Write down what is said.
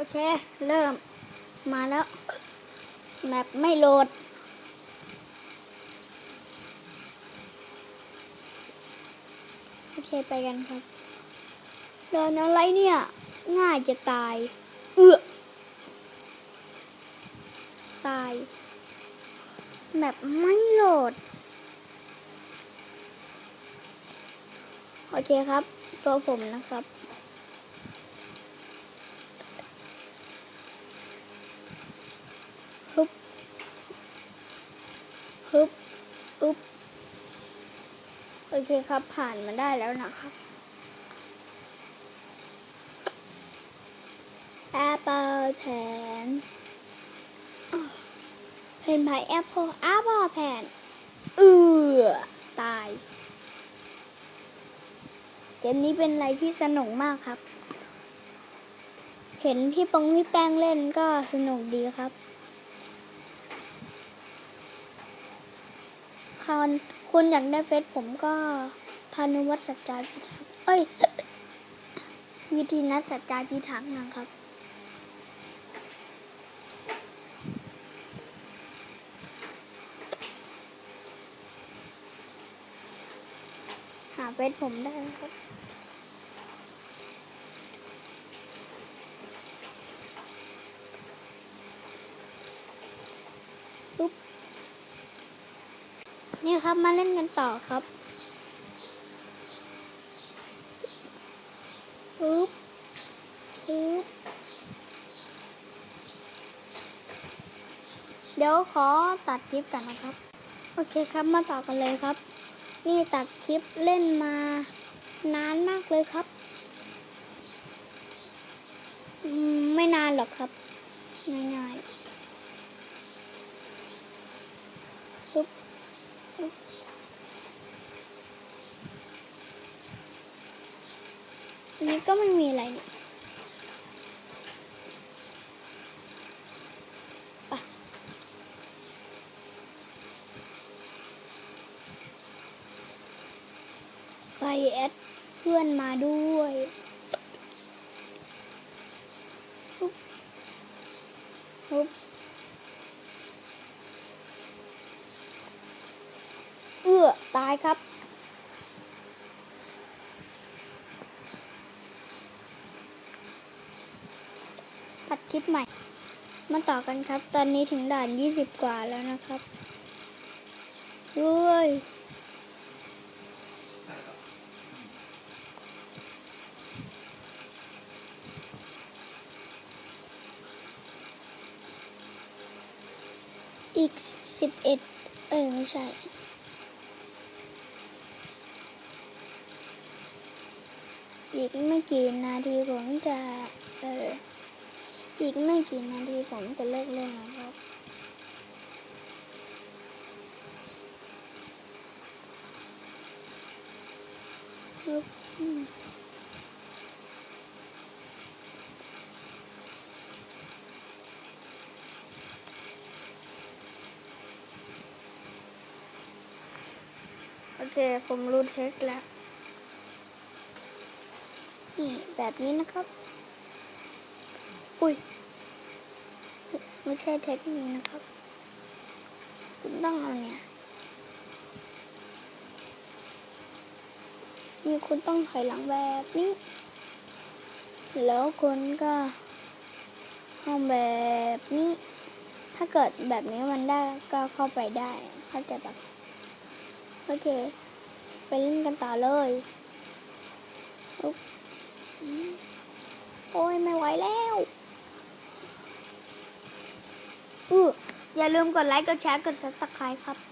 โอเค เริ่มมาแล้ว แมปไม่โหลด โอเคไปกันครับเดินอะไรเนี่ย ง่ายจะตาย เอือตาย แมปไม่โหลด โอเคครับ ตัวผมนะครับ ฮึบ ฮึบ อึบ โอ เคครับผ่านมาได้แล้วนะครับแอปเปิลแผนเพนไพแอปเปิลแอปเปิลแผนเออตาย เกมนี้เป็นอะไรที่สนุกมากครับ เห็นพี่ปองพี่แป้งเล่นก็สนุกดีครับ คอนคุณอยากได้เฟซผมก็พานุวัฒน์สัจจาพิทักษ์เอ้ย วิธีนัดสัจจาพิทักษ์นะครับ หาเฟซผมได้ครับ ครับ มาเล่นกันต่อครับปุ๊บปุ๊บเดี๋ยวขอตัดคลิปกันนะครับ โอเคครับมาต่อกันเลยครับ นี่ตัดคลิปเล่นมานานมากเลยครับไม่นานหรอกครับ ง่ายๆปุ๊บปุ๊บ อันนี้ก็ไม่มีอะไรนี่ไปใครแอดเพื่อนมาด้วยปุ๊บปุ๊บเอื้อตายครับ ตัดคลิปใหม่ มาต่อกันครับ ตอนนี้ถึงด่าน20กว่าแล้วนะครับด้วยอีก11เอ้ยไม่ใช่อีกไม่กี่นาทีผมจะเออ อีกไม่กี่นาทีผมจะเลิกเล่นแล้วครับปึ๊บอืมโอเค ผมรู้เทคแล้ว นี่ แบบนี้นะครับ อุ้ย ไม่ใช่เทคนิคนะครับ คุณต้องเอาเนี่ย นี่คุณต้องถอยหลังแบบนี้ แล้วคุณก็ห้องแบบนี้ ถ้าเกิดแบบนี้มันได้ก็เข้าไปได้ เข้าใจปะโอเค ไปเล่นกันต่อเลยอุ้ยไม่ไหวแล้ว อย่าลืมกดไลค์ กดแชร์ กดซับสไครต์ครับ